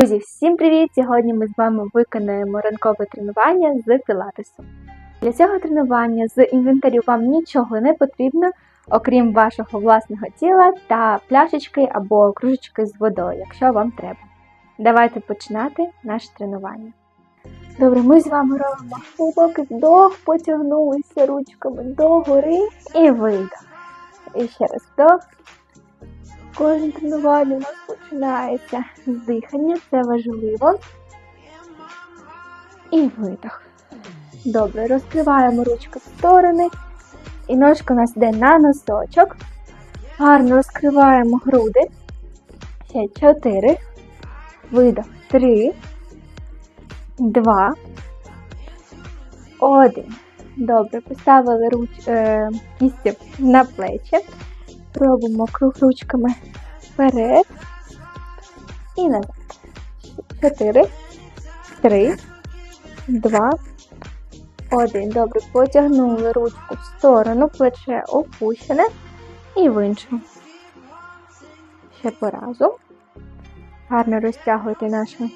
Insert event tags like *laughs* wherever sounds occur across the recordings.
Друзі, всім привіт! Сьогодні ми з вами виконаємо ранкове тренування з пілатесу. Для цього тренування з інвентарю вам нічого не потрібно, окрім вашого власного тіла та пляшечки або кружечки з водою, якщо вам треба. Давайте починати наше тренування. Добре, ми з вами робимо глибокий вдох, потягнулися ручками догори і видох. І ще раз вдох. Кожне тренування у нас починається з дихання, це важливо. І видох. Добре, розкриваємо ручки в сторони. І ножка у нас йде на носочок. Гарно розкриваємо груди. Ще чотири. Видох. Три. Два. Один. Добре, поставили руч... е... кісті на плечі. Робимо круг ручками вперед і назад. Чотири, три, два, один. Добре, потягнули ручку в сторону, плече опущене і в іншу. Ще по разу. Гарно розтягуйте наші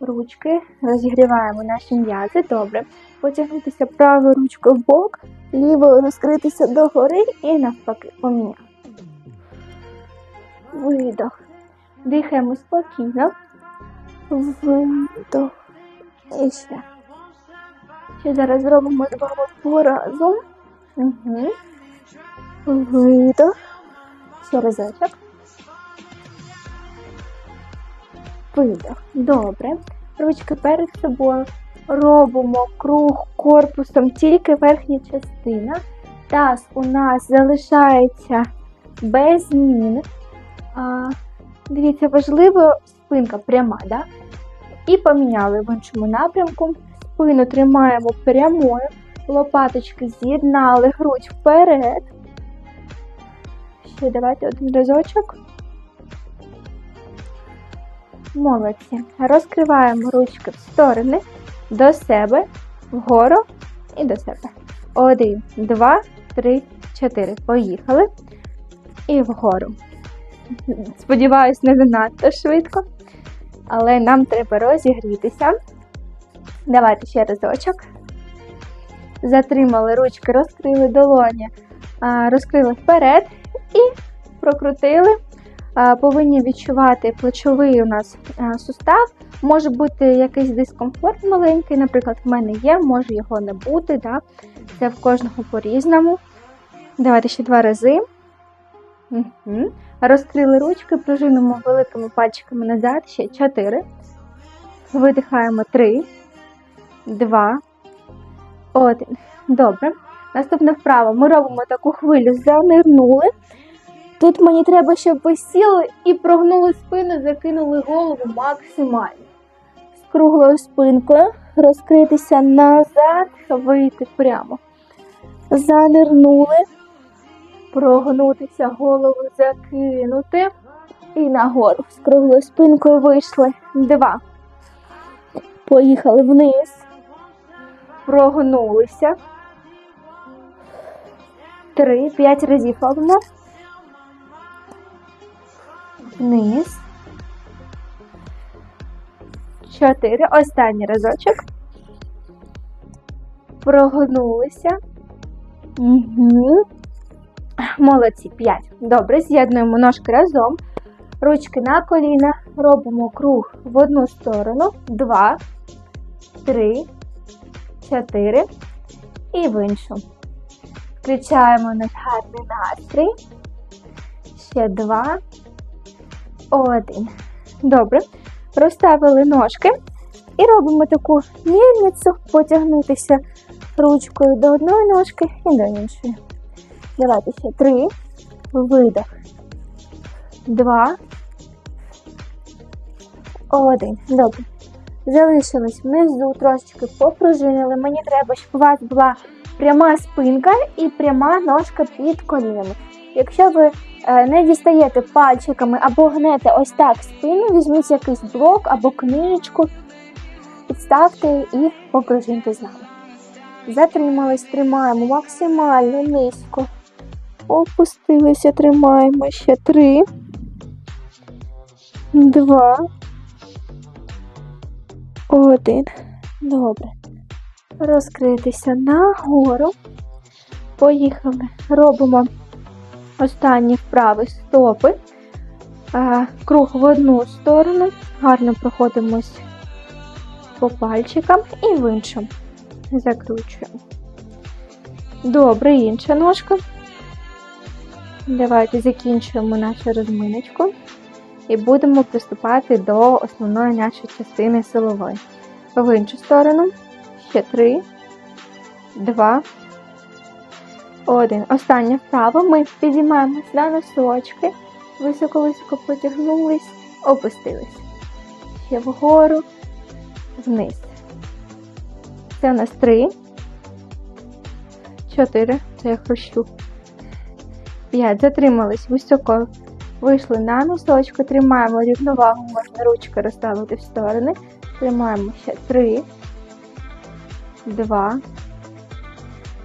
ручки, розігріваємо наші м'язи. Добре. Потягнутися правою ручкою в бок, лівою розкритися догори і навпаки поміняти. Видох. Дихаємо спокійно. Видох. І ще. Ще зараз зробимо вами по разу. Угу. Видох. Ще разочок. Видох. Добре. Ручки перед собою. Робимо круг корпусом тільки верхня частина. Таз у нас залишається без змін. А, Дивіться, важливо спинка пряма, да? І поміняли в іншому напрямку. Спину тримаємо прямою, лопаточки з'єднали грудь вперед. Ще давайте один разочок. Молодці. Розкриваємо ручки в сторони, до себе, вгору і до себе. Один, два, три, чотири. Поїхали. І вгору. Сподіваюсь, не занадто швидко. Але нам треба розігрітися. Давайте ще разочок. Затримали ручки, розкрили долоні, розкрили вперед і прокрутили. Повинні відчувати плечовий у нас сустав. Може бути якийсь дискомфорт маленький, наприклад, в мене є, може його не бути. Да? Це в кожного по-різному. Давайте ще два рази. Угу. Розкрили ручки, пружинимо великими пальчиками назад. Ще чотири. Видихаємо три, два, один. Добре. Наступне вправо. Ми робимо таку хвилю, занирнули. Тут мені треба, щоб ви сіли і прогнули спину, закинули голову максимально. З круглою спинкою розкритися назад, вийти прямо. Занирнули, прогнутися, голову закинути. І нагору. З круглою спинкою вийшли. Два. Поїхали вниз. Прогнулися. Три. П'ять разів робимо вниз. Чотири. Останній разочок. Прогнулися. Угу. Молодці. П'ять. Добре. З'єднуємо ножки разом. Ручки на коліна. Робимо круг в одну сторону. Два, три, чотири. І в іншу. Включаємо наш гарний настрій. Ще два. Один. Добре. Розставили ножки і робимо таку мільницю, потягнутися ручкою до одної ножки і до іншої. Давайте ще три. Видох. Два. Один. Добре. Залишились внизу, трошечки попружинили. Мені треба, щоб у вас була пряма спинка і пряма ножка під колінами. Якщо ви не дістаєте пальчиками або гнете ось так спину, візьміть якийсь блок або книжечку, підставте і попружиньте з нами. Затримались, тримаємо максимально низько. Опустилися, тримаємо ще три, два, Один. Добре. Розкритися нагору. Поїхали. Робимо останні вправи стопи. Круг в одну сторону. Гарно проходимось по пальчикам і в іншу. Закручуємо. Добре, інша ножка. Давайте закінчуємо нашу розминочку і будемо приступати до основної нашої частини силової. В іншу сторону. Ще три, два, один. Остання вправа. Ми підіймаємось на носочки, високо-високо потягнулись, опустились. Ще вгору, вниз. Це у нас три, чотири. Це я хрущу. П'ять. Затримались високо. Вийшли на носочку, тримаємо рівновагу, можна ручки розставити в сторони. Тримаємо ще три, два,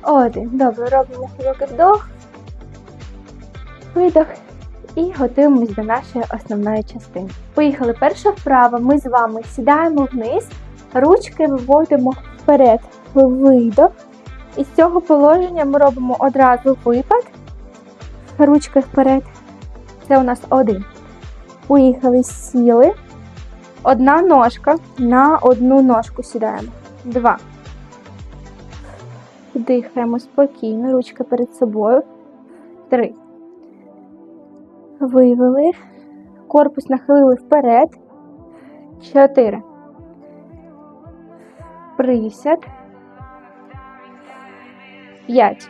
один. Добре, робимо глибокий вдох, видох і готуємось до нашої основної частини. Поїхали. Перша вправа. Ми з вами сідаємо вниз, ручки виводимо вперед, видох. І з цього положення ми робимо одразу випад. Ручки вперед. Це у нас один. Поїхали, сіли. Одна ножка на одну ножку сідаємо. Два. Дихаємо спокійно, ручки перед собою. Три. Вивели. Корпус нахилили вперед. Чотири. Присяд. П'ять.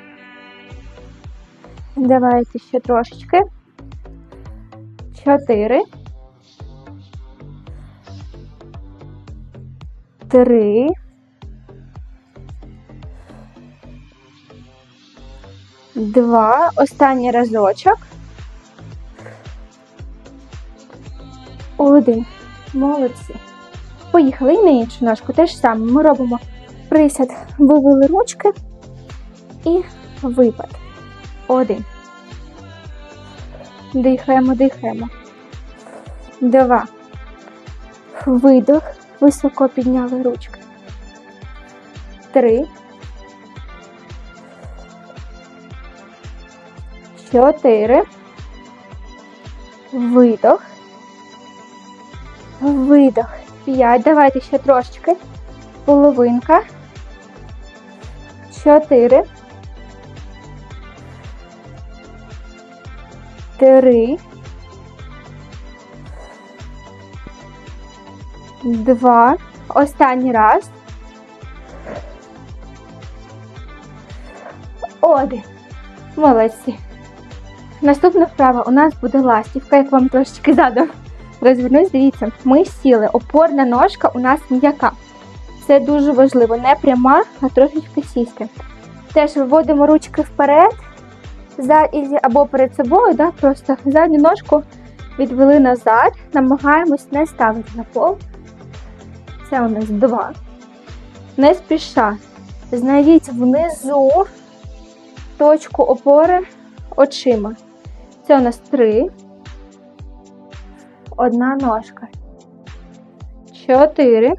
Давайте ще трошечки. Чотири. Три. Два. Останній разочок. Один. Молодці. Поїхали і на іншу ножку. Те ж саме. Ми робимо присяд, вивели ручки і випад. Один. Дихаємо, дихаємо. Два. Видох. Високо підняли ручки. Три. Чотири. Видох. Видох. П'ять. Давайте ще трошечки. Половинка. Чотири. Три. Два. Останній раз. Один. Молодці. Наступна вправа у нас буде ластівка, як вам трошечки задом розвернусь. Дивіться, ми сіли. Опорна ножка у нас м'яка. Це дуже важливо. Не пряма, а трошечки сісти. Теж виводимо ручки вперед за- або перед собою, да, просто задню ножку відвели назад, намагаємось не ставити на пол. Це у нас два. Не спіша. Знайдіть внизу точку опори очима. Це у нас три. Одна ножка. Чотири.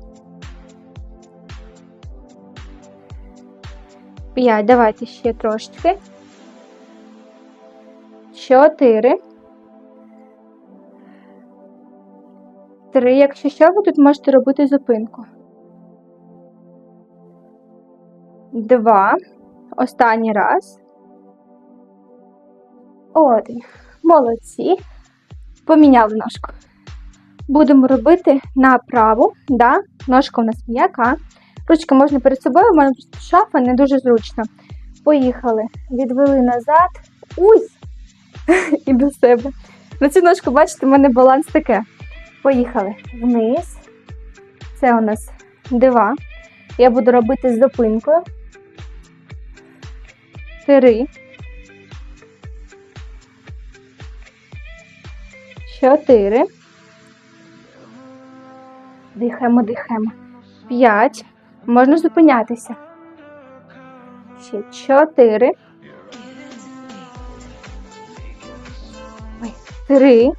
П'ять. Давайте ще трошечки. Чотири. Три. Якщо що, ви тут можете робити зупинку. Два. Останній раз. Один. Молодці. Поміняли ножку. Будемо робити направо. Да? Ножка у нас м'яка. Ручки можна перед собою, в мене шафа не дуже зручно. Поїхали. Відвели назад. Уй! *laughs* І до себе. На цю ножку, бачите, в мене баланс таке. Поїхали вниз. Це у нас два. Я буду робити з зупинкою. Три. Чотири. Дихаємо, дихаємо. П'ять. Можна зупинятися. Ще чотири. Ой, Три.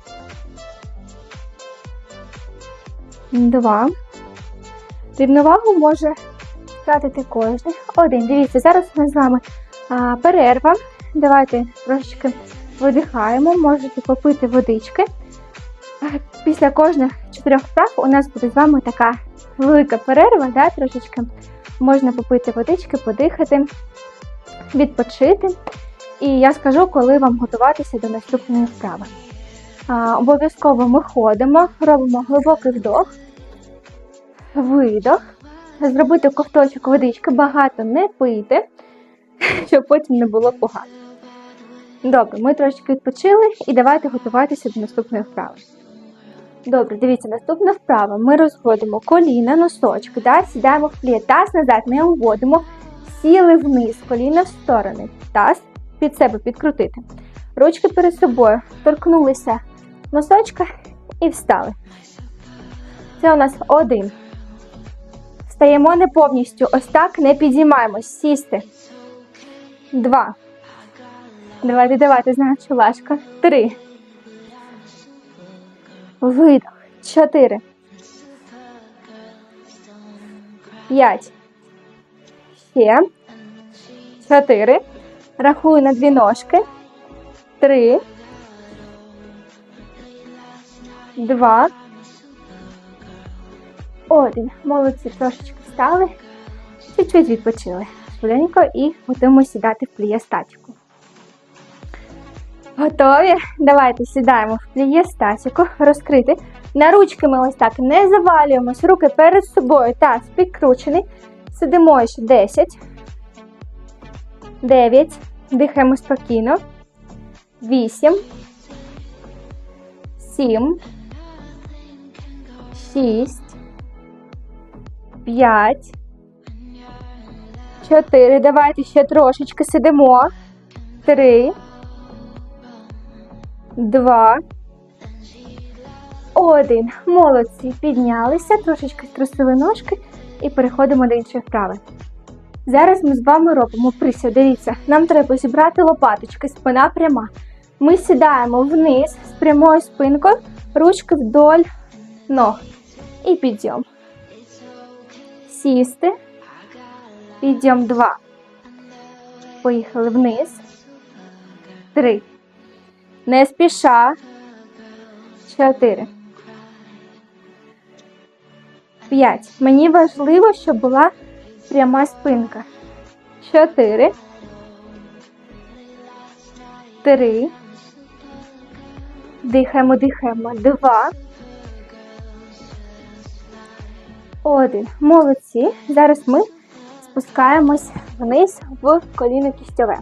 Два. Рівновагу може втратити кожен. Один. Дивіться, зараз нас з вами а, перерва. Давайте трошечки видихаємо, можете попити водички. Після кожних чотирьох вправ у нас буде з вами така велика перерва, да, трошечки можна попити водички, подихати, відпочити. І я скажу, коли вам готуватися до наступної вправи. Обов'язково ми ходимо, робимо глибокий вдох, видох, зробити ковточок водички, багато не пити, *laughs* щоб потім не було погано. Добре, ми трошки відпочили і давайте готуватися до наступної вправи. Добре, дивіться, наступна вправа. Ми розводимо коліна, носочки, да? сідаємо в плід, таз назад не вводимо, сіли вниз, коліна в сторони, таз під себе підкрутити. Ручки перед собою, торкнулися носочка і встали. Це у нас один. Встаємо не повністю, ось так не підіймаємось, сісти. Два. Давайте, давайте, значить, важко. Три. Видох. Чотири. П'ять. Ще. Чотири. Рахую на дві ножки. Три. Два. Один. Молодці, трошечки встали. Чуть-чуть відпочили. Швиденько і готуємо сідати в пліє статіку. Готові? Давайте сідаємо в пліє статіку, розкрити. На ручки ми ось так не завалюємось. Руки перед собою, таз підкручений. Сидимо ще 10. 9. Дихаємо спокійно. 8. 7. 6. 5. 4. Давайте ще трошечки сидимо. 3. Два. Один. Молодці. Піднялися, трошечки струсили ножки і переходимо до іншої вправи. Зараз ми з вами робимо присід. Дивіться, нам треба зібрати лопаточки, спина пряма. Ми сідаємо вниз з прямою спинкою, ручки вдоль ног. І підйом. Сісти. Підйом два. Поїхали вниз. Три. Не спіша. Чотири. П'ять. Мені важливо, щоб була пряма спинка. Чотири. Три. Дихаємо, дихаємо. Два. Один. Молодці. Зараз ми спускаємось вниз в коліно кістьове.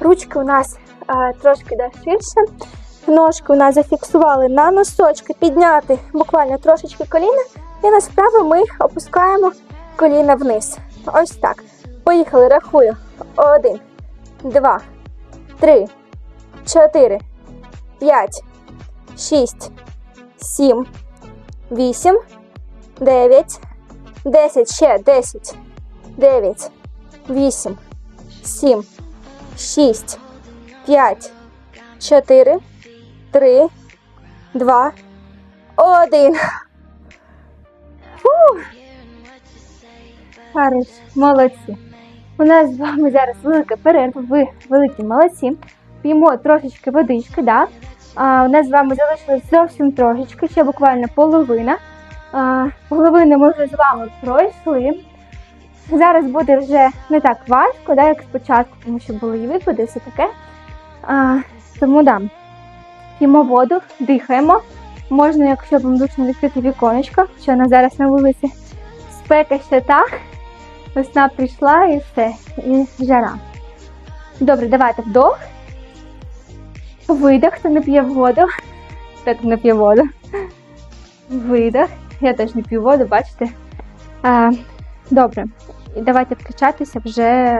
Ручки у нас трошки да, ширше. Ножки у нас зафіксували на носочки, підняти буквально трошечки коліна. І насправді ми опускаємо коліна вниз. Ось так. Поїхали, рахую. Один, два, три, чотири, п'ять, шість, сім, вісім, дев'ять, десять, ще десять, дев'ять, вісім, сім, шість, п'ять, чотири, три, два, один. Фух. Хорош, молодці. У нас з вами зараз велика перерва, ви великі молодці. П'ємо трошечки водички, да? А, у нас з вами залишилось зовсім трошечки, ще буквально половина. А, половину ми вже з вами пройшли. Зараз буде вже не так важко, да, як спочатку, тому що були і випади, все таке. А, тому да, п'ємо воду, дихаємо. Можна, якщо вам зручно відкрити віконечко, що на зараз на вулиці спека ще так. Весна прийшла і все, і жара. Добре, давайте вдох. Видох, хто не п'є воду. Так не п'є воду. Видох. Я теж не п'ю воду, бачите. А, добре. І давайте включатися, вже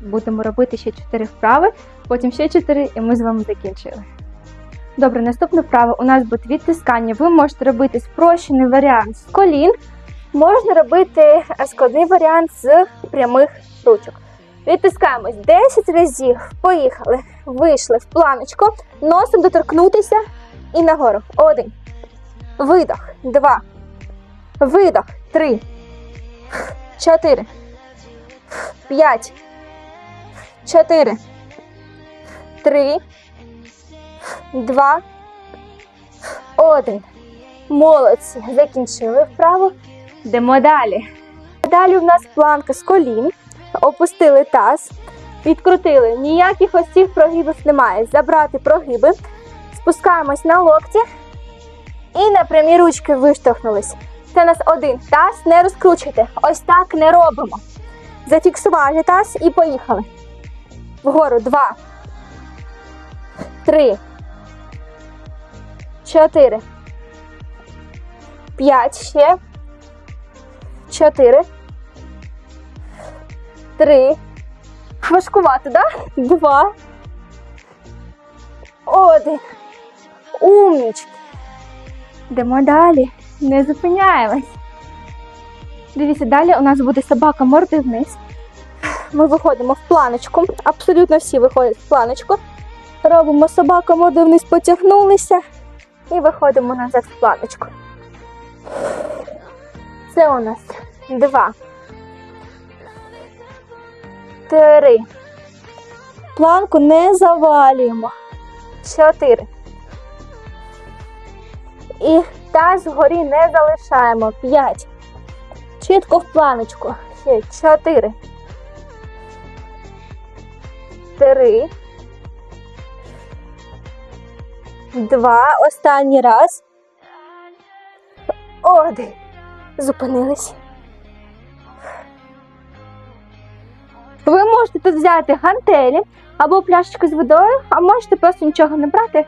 будемо робити ще 4 вправи, потім ще 4, і ми з вами закінчили. Добре, наступна вправа у нас буде відтискання. Ви можете робити спрощений варіант з колін, можна робити складний варіант з прямих ручок. Відтискаємось 10 разів. Поїхали. Вийшли в планочку. Носом доторкнутися і нагору. Один. Видох. Два. Видох. три, чотири, п'ять, чотири, три, два, один. Молодці. Закінчили вправу. Йдемо далі. Далі в нас планка з колін. Опустили таз, відкрутили. Ніяких ось цих прогибів немає. Забрати прогиби. Спускаємось на локті. І на прямі ручки виштовхнулись. Це нас один. Таз не розкручуйте. Ось так не робимо. Зафіксували таз і поїхали. Вгору. Два. Три. Чотири. П'ять ще. Чотири. Три. Важкувато, да? Два. Один. Умнічки. Йдемо далі. Не зупиняємось. Дивіться, далі у нас буде собака морди вниз. Ми виходимо в планочку. Абсолютно всі виходять в планочку. Робимо собака морди вниз, потягнулися. І виходимо назад в планочку. Це у нас два. Три. Планку не завалюємо. Чотири. І таз вгорі не залишаємо. П'ять. Чітко в планочку. Чотири. Три. Два. Останній раз. Один. Зупинились. Ви можете тут взяти гантелі або пляшечку з водою, а можете просто нічого не брати.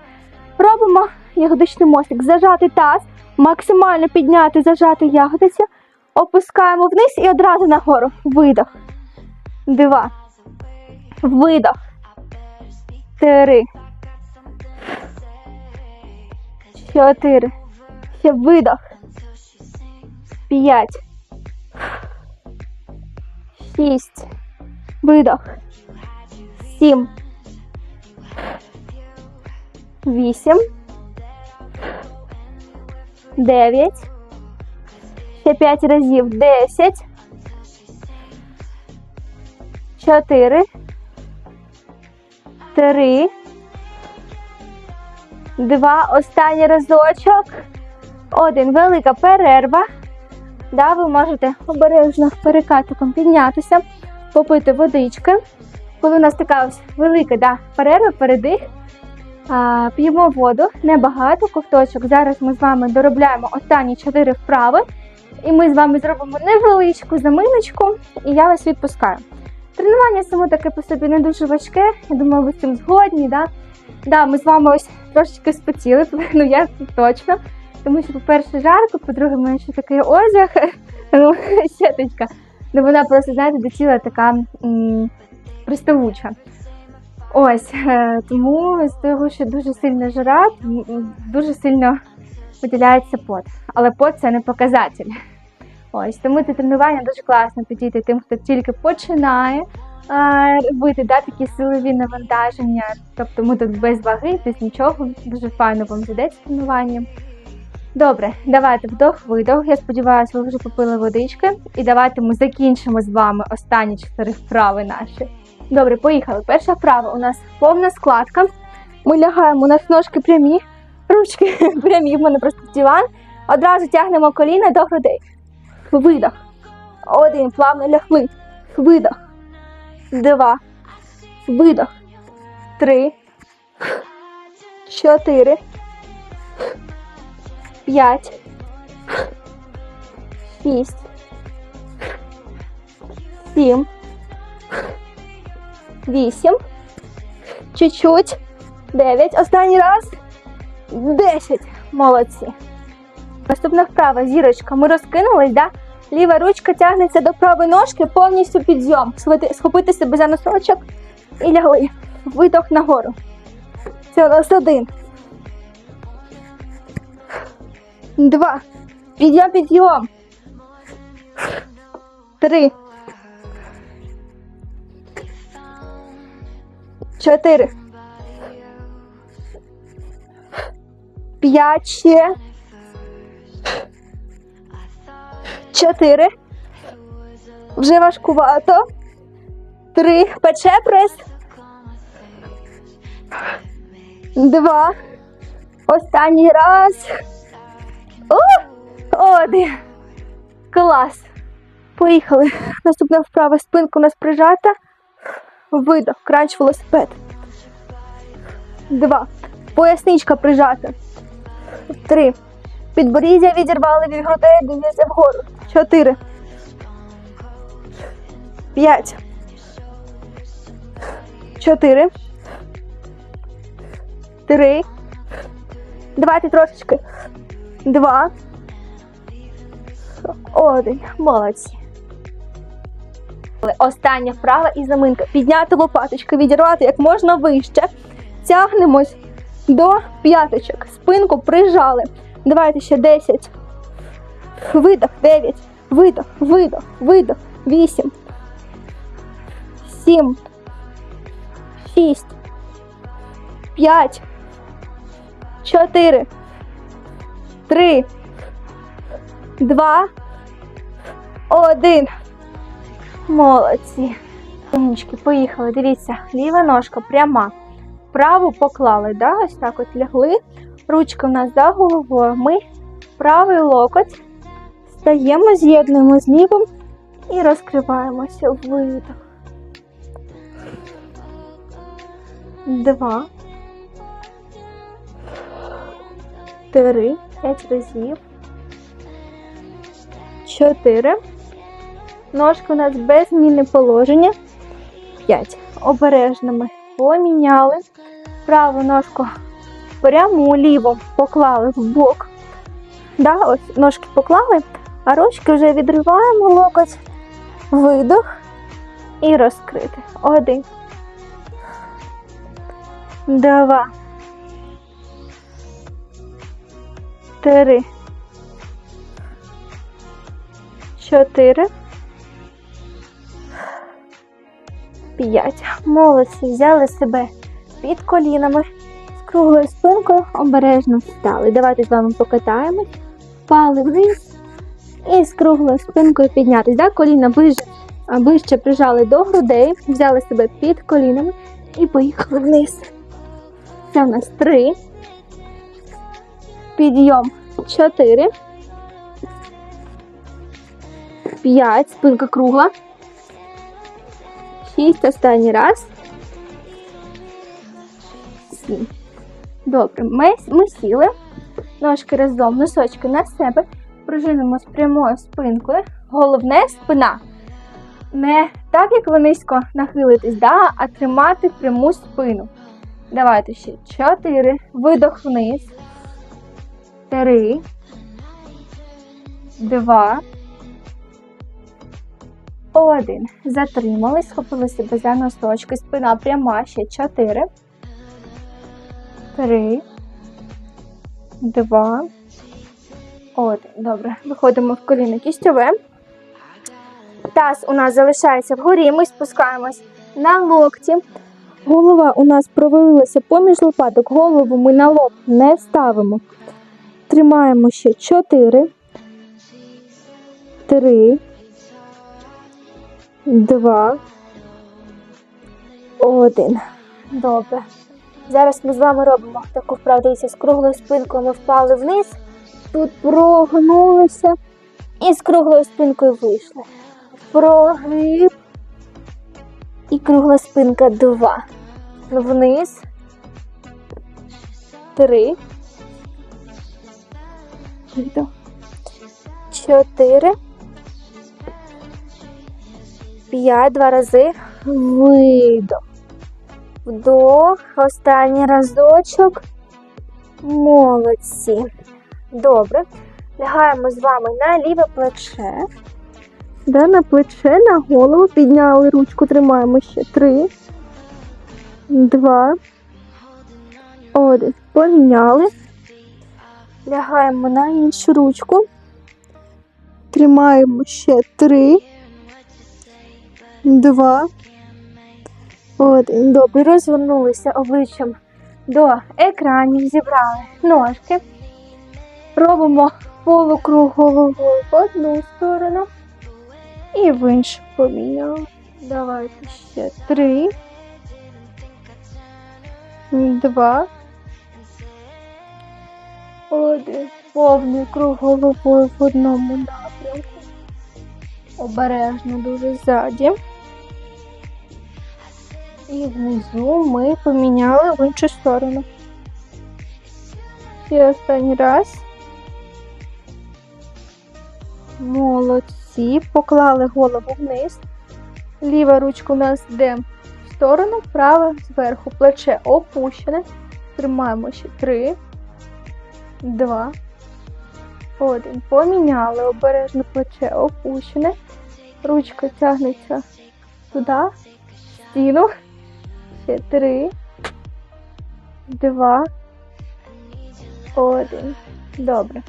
Робимо ягодичний мостик. Зажати таз, максимально підняти, зажати ягодицю, опускаємо вниз і одразу нагору. Видох. Два. Видох. Три. Чотири. Ще видох. П'ять. Шість. Видох. Сім. Вісім. Дев'ять. Ще п'ять разів. Десять. Чотири. Три. Два. Останній разочок. Один. Велика перерва. Да, ви можете обережно перекатиком піднятися, попити водички. Коли у нас така ось велика да, перерва, передих, а, п'ємо воду, небагато, ковточок. Зараз ми з вами доробляємо останні чотири вправи. І ми з вами зробимо невеличку заминочку, і я вас відпускаю. Тренування само таке по собі не дуже важке. Я думаю, ви з цим згодні. Да? Да, ми з вами ось трошечки спотіли, *laughs* ну я точно. Тому що, по-перше, жарко, по-друге, мене ще такий одяг, *laughs* ну, *laughs* щеточка. Ну вона просто, знаєте, до тіла така м, приставуча. Ось, е, тому з того, що дуже сильно жара, дуже сильно виділяється пот. Але пот це не показатель. Ось, тому це тренування дуже класно підійти тим, хто тільки починає а, робити да, такі силові навантаження. Тобто ми тут без ваги, без нічого. Дуже файно вам зайдеться тренування. Добре, давайте вдох-видох. Я сподіваюся, ви вже попили водички. І давайте ми закінчимо з вами останні чотири вправи наші. Добре, поїхали. Перша вправа у нас повна складка. Ми лягаємо, у нас ножки прямі, ручки *laughs* прямі, в мене просто диван. Одразу тягнемо коліна до грудей. Видох. Один. Плавно лягли. Видох. Два. Видох. Три. Чотири. П'ять. Шість. Сім. Вісім. Чуть-чуть. Дев'ять. Останній раз. Десять. Молодці. Наступна вправа, зірочка. Ми розкинулись, да? Ліва ручка тягнеться до правої ножки, повністю підйом. Схопити себе за носочок і лягли. Видох нагору. Це у нас один. Два. Підйом, підйом. Три. Чотири. П'ять. Чотири. Вже важкувато. Три. Пече прес. Два. Останній раз. О, один. Клас. Поїхали. Наступна вправа. Спинка у нас прижата. Видох. Кранч велосипед. Два. Поясничка прижата. Три. Підборіддя відірвали від грудей, дивіться вгору. Чотири. П'ять. Чотири. Три. Давайте трошечки. Два. Один. Молодці. Остання вправа і заминка. Підняти лопаточки, відірвати як можна вище. Тягнемось до п'яточок. Спинку прижали. Давайте ще 10. Видох, 9. Видох, видох, видох. 8. 7. 6. 5. 4. 3. 2. 1. Молодці. Умнички, поїхали. Дивіться, ліва ножка пряма. Праву поклали, да? ось так от лягли. Ручка в нас за головою. Ми правий локоть стаємо, з'єднуємо з лівим і розкриваємося. Видох. Два. Три. П'ять разів. Чотири. Ножка у нас без зміни положення. П'ять. Обережно ми поміняли. Праву ножку пряму ліву поклали в бок. Да, ось ножки поклали, а ручки вже відриваємо локоть, видох і розкрити. Один. Два. Три. Чотири. П'ять. Молодці. Взяли себе під колінами. З круглою спинкою обережно встали. Давайте з вами покатаємось. Впали вниз. І з круглою спинкою піднятись. Да? Коліна ближче, ближче прижали до грудей. Взяли себе під колінами і поїхали вниз. Це в нас три. Підйом чотири. П'ять. Спинка кругла. Шість. Останній раз. Сім. Добре. Ми, ми сіли. Ножки разом, носочки на себе. Пружинимо з прямою спинкою. Головне спина. Не так, як ви низько нахилитесь, да, а тримати пряму спину. Давайте ще. Чотири. Видох вниз. Три. Два. Один. Затримались, схопили себе за носочки. Спина пряма. Ще чотири. Три. Два. Один. Добре. Виходимо в коліно кістьове. Таз у нас залишається вгорі. Ми спускаємось на локті. Голова у нас провалилася поміж лопаток. Голову ми на лоб не ставимо. Тримаємо ще 4, 3, 2, 1. Добре. Зараз ми з вами робимо таку вправу. З круглою спинкою ми впали вниз. Тут прогнулися і з круглою спинкою вийшли. Прогиб. І кругла спинка 2. Вниз. 3. Видох. Чотири. П'ять. Два рази. Видох. Вдох. Останній разочок. Молодці. Добре. Лягаємо з вами на ліве плече. Да, на плече, на голову. Підняли ручку, тримаємо ще. Три. Два. Один. Поміняли. Лягаємо на іншу ручку. Тримаємо ще три. Два. Один. Добре. Розвернулися обличчям до екранів. Зібрали ножки. Робимо полукруг головою в одну сторону і в іншу поміняли. Давайте ще три, два, один. Повний круг головою в одному напрямку. Обережно дуже ззаді. І внизу ми поміняли в іншу сторону. Ще останній раз. Молодці. Поклали голову вниз. Ліва ручка у нас йде в сторону, права зверху. Плече опущене. Тримаємо ще три, два, один. Поміняли. Обережно плече опущене. Ручка тягнеться туди, стіну. Ще три, два, один. Добре.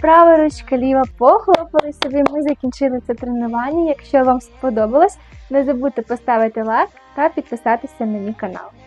Права ручка, ліва похлопали собі. Ми закінчили це тренування. Якщо вам сподобалось, не забудьте поставити лайк та підписатися на мій канал.